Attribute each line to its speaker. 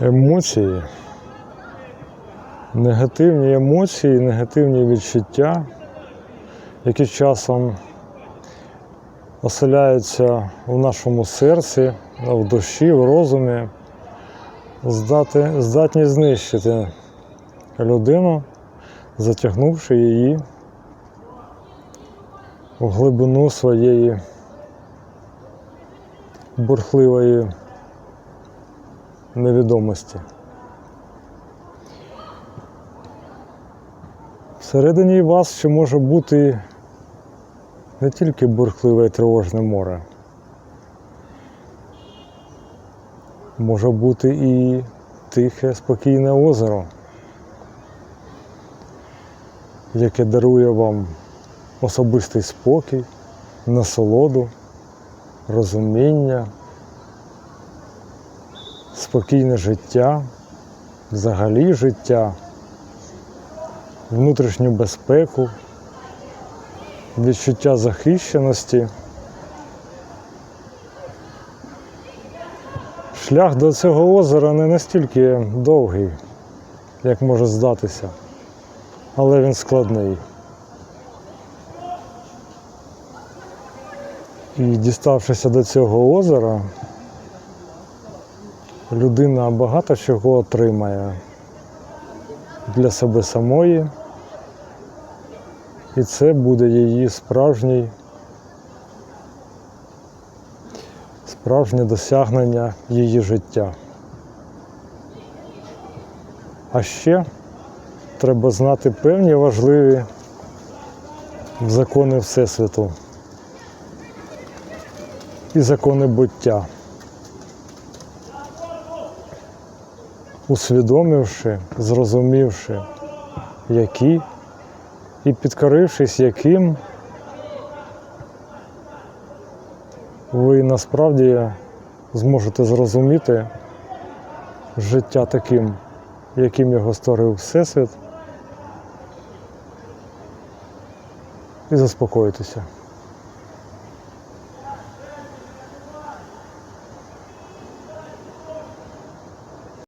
Speaker 1: емоції, негативні емоції, негативні відчуття, які часом оселяються в нашому серці, в душі, в розумі, здати, здатні знищити людину, затягнувши її в глибину своєї бурхливої невідомості. Всередині вас ще може бути не тільки бурхливе і тривожне море, може бути і тихе, спокійне озеро, яке дарує вам особистий спокій, насолоду, розуміння, спокійне життя, взагалі життя, внутрішню безпеку, відчуття захищеності. Шлях до цього озера не настільки довгий, як може здатися, але він складний. І діставшися до цього озера, людина багато чого отримає для себе самої, і це буде її справжній, справжнє досягнення її життя. А ще треба знати певні важливі закони Всесвіту і закони буття. Усвідомивши, зрозумівши, які і підкорившись яким, ви насправді зможете зрозуміти життя таким, яким його створив Всесвіт, і заспокоїтеся.